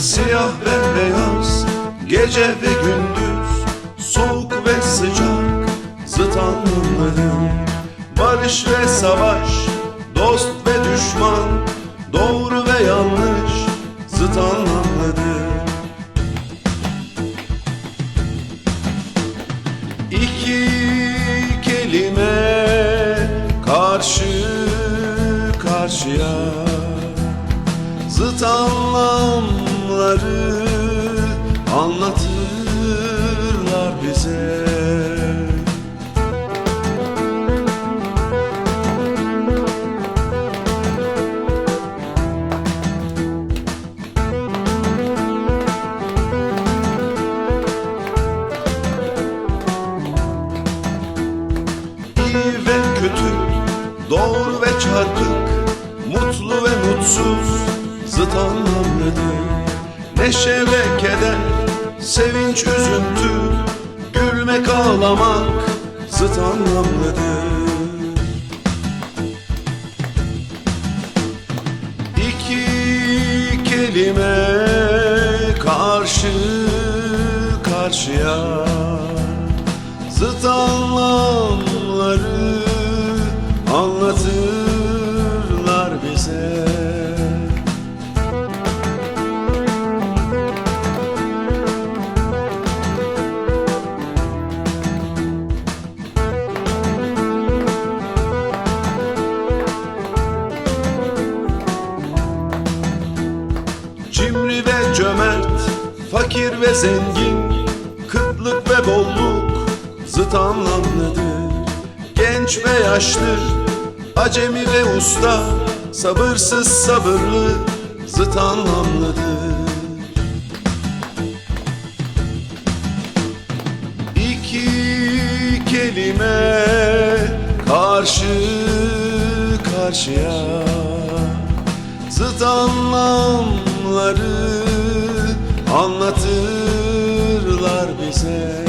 Siyah ve beyaz Gece ve gündüz Soğuk ve sıcak Zıt anlamları Barış ve savaş Dost ve düşman Doğru ve yanlış Zıt anlamları İki kelime karşı karşıya Zıt anlamları anlatırlar bize. Kötü, doğru ve çarpık, mutlu ve mutsuz, zıt anlamlıdır. Neşe ve keder, sevinç, üzüntü, gülmek, ağlamak, zıt anlamlıdır. İki kelime karşı karşıya Zıt anlamları Cimri ve cömert, fakir ve zengin, kıtlık ve bolluk zıt anlamlıdır. Genç ve yaşlı, acemi ve usta, sabırsız sabırlı zıt anlamlıdır. İki kelime karşı karşıya Zıt anlamları anlatırlar bize